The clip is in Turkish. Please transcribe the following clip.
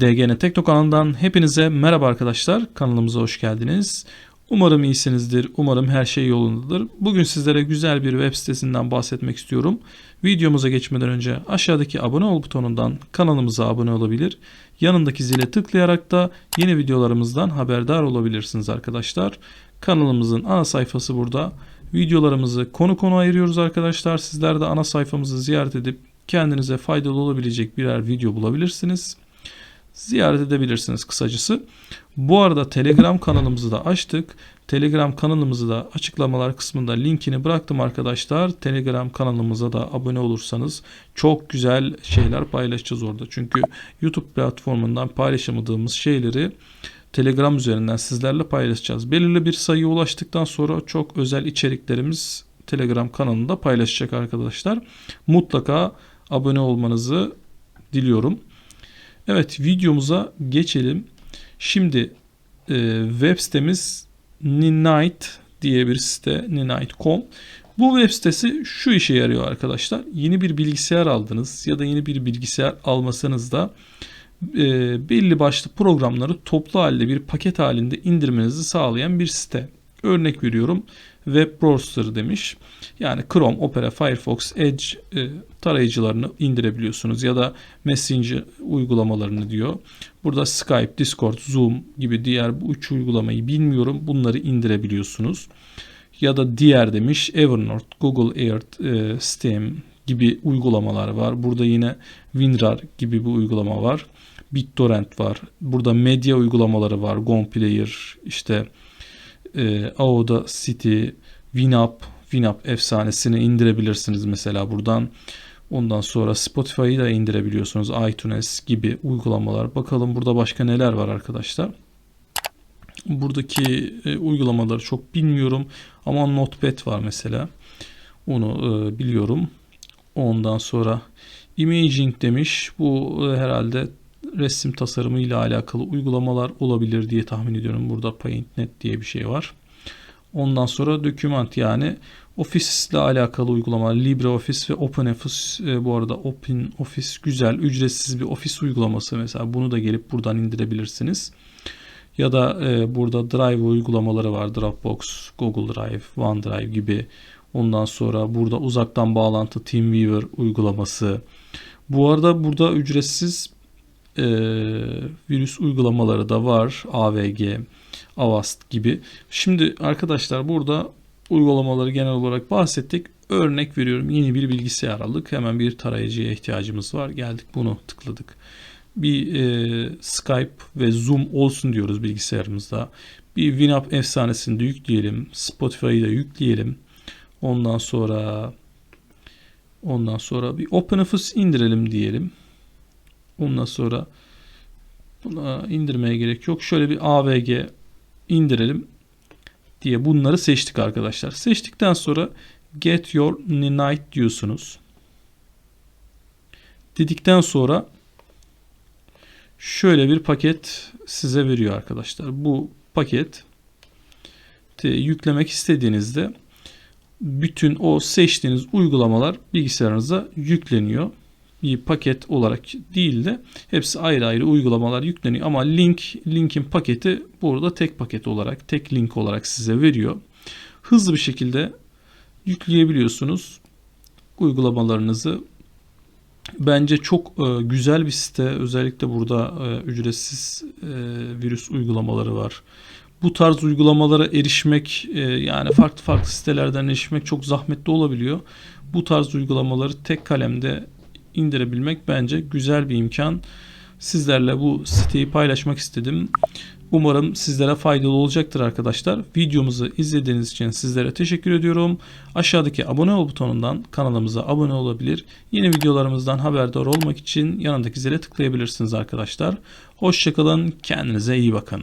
DGN Tekno kanalından hepinize merhaba arkadaşlar. Kanalımıza hoş geldiniz. Umarım iyisinizdir. Umarım her şey yolundadır. Bugün sizlere güzel bir web sitesinden bahsetmek istiyorum. Videomuza geçmeden önce aşağıdaki abone ol butonundan kanalımıza abone olabilir. Yanındaki zile tıklayarak da yeni videolarımızdan haberdar olabilirsiniz arkadaşlar. Kanalımızın ana sayfası burada. Videolarımızı konu konu ayırıyoruz arkadaşlar. Sizler de ana sayfamızı ziyaret edip kendinize faydalı olabilecek birer video bulabilirsiniz ziyaret edebilirsiniz kısacası. Bu arada Telegram kanalımızı da açtık. Telegram kanalımızı da açıklamalar kısmında linkini bıraktım arkadaşlar. Telegram kanalımıza da abone olursanız çok güzel şeyler paylaşacağız orada. Çünkü YouTube platformundan paylaşamadığımız şeyleri Telegram üzerinden sizlerle paylaşacağız. Belirli bir sayıya ulaştıktan sonra çok özel içeriklerimiz Telegram kanalında paylaşacak arkadaşlar. Mutlaka abone olmanızı diliyorum. Evet videomuza geçelim. Şimdi e, web sitemiz Ninite diye bir site ninite.com. Bu web sitesi şu işe yarıyor arkadaşlar. Yeni bir bilgisayar aldınız ya da yeni bir bilgisayar almasanız da e, belli başlı programları toplu halde bir paket halinde indirmenizi sağlayan bir site. Örnek veriyorum web browser demiş. Yani Chrome, Opera, Firefox, Edge e, tarayıcılarını indirebiliyorsunuz ya da Messenger uygulamalarını diyor. Burada Skype, Discord, Zoom gibi diğer bu üç uygulamayı bilmiyorum. Bunları indirebiliyorsunuz. Ya da diğer demiş Evernote, Google Earth, e, Steam gibi uygulamalar var. Burada yine WinRAR gibi bir uygulama var. BitTorrent var. Burada medya uygulamaları var. GonePlayer, işte e, Audacity, Winamp, Winamp efsanesini indirebilirsiniz mesela buradan. Ondan sonra Spotify'ı da indirebiliyorsunuz. iTunes gibi uygulamalar. Bakalım burada başka neler var arkadaşlar. Buradaki e, uygulamaları çok bilmiyorum ama Notepad var mesela. Onu e, biliyorum. Ondan sonra Imaging demiş. Bu e, herhalde resim tasarımı ile alakalı uygulamalar olabilir diye tahmin ediyorum. Burada PaintNet diye bir şey var. Ondan sonra dokümant yani Office ile alakalı uygulamalar LibreOffice ve OpenOffice e, bu arada OpenOffice güzel ücretsiz bir ofis uygulaması mesela bunu da gelip buradan indirebilirsiniz. Ya da e, burada Drive uygulamaları var. Dropbox, Google Drive, OneDrive gibi. Ondan sonra burada uzaktan bağlantı TeamViewer uygulaması. Bu arada burada ücretsiz e, virüs uygulamaları da var. AVG, Avast gibi. Şimdi arkadaşlar burada uygulamaları genel olarak bahsettik. Örnek veriyorum yeni bir bilgisayar aldık. Hemen bir tarayıcıya ihtiyacımız var. Geldik bunu tıkladık. Bir e, Skype ve Zoom olsun diyoruz bilgisayarımızda. Bir Winamp efsanesini de yükleyelim. Spotify'ı da yükleyelim. Ondan sonra ondan sonra bir OpenOffice indirelim diyelim. Ondan sonra buna indirmeye gerek yok. Şöyle bir AVG indirelim diye bunları seçtik arkadaşlar. Seçtikten sonra get your ninite diyorsunuz. Dedikten sonra şöyle bir paket size veriyor arkadaşlar. Bu paket yüklemek istediğinizde bütün o seçtiğiniz uygulamalar bilgisayarınıza yükleniyor bir paket olarak değil de hepsi ayrı ayrı uygulamalar yükleniyor ama link linkin paketi burada tek paket olarak tek link olarak size veriyor. Hızlı bir şekilde yükleyebiliyorsunuz uygulamalarınızı. Bence çok e, güzel bir site. Özellikle burada e, ücretsiz e, virüs uygulamaları var. Bu tarz uygulamalara erişmek yani farklı farklı sitelerden erişmek çok zahmetli olabiliyor. Bu tarz uygulamaları tek kalemde indirebilmek bence güzel bir imkan. Sizlerle bu siteyi paylaşmak istedim. Umarım sizlere faydalı olacaktır arkadaşlar. Videomuzu izlediğiniz için sizlere teşekkür ediyorum. Aşağıdaki abone ol butonundan kanalımıza abone olabilir. Yeni videolarımızdan haberdar olmak için yanındaki zile tıklayabilirsiniz arkadaşlar. Hoşçakalın. Kendinize iyi bakın.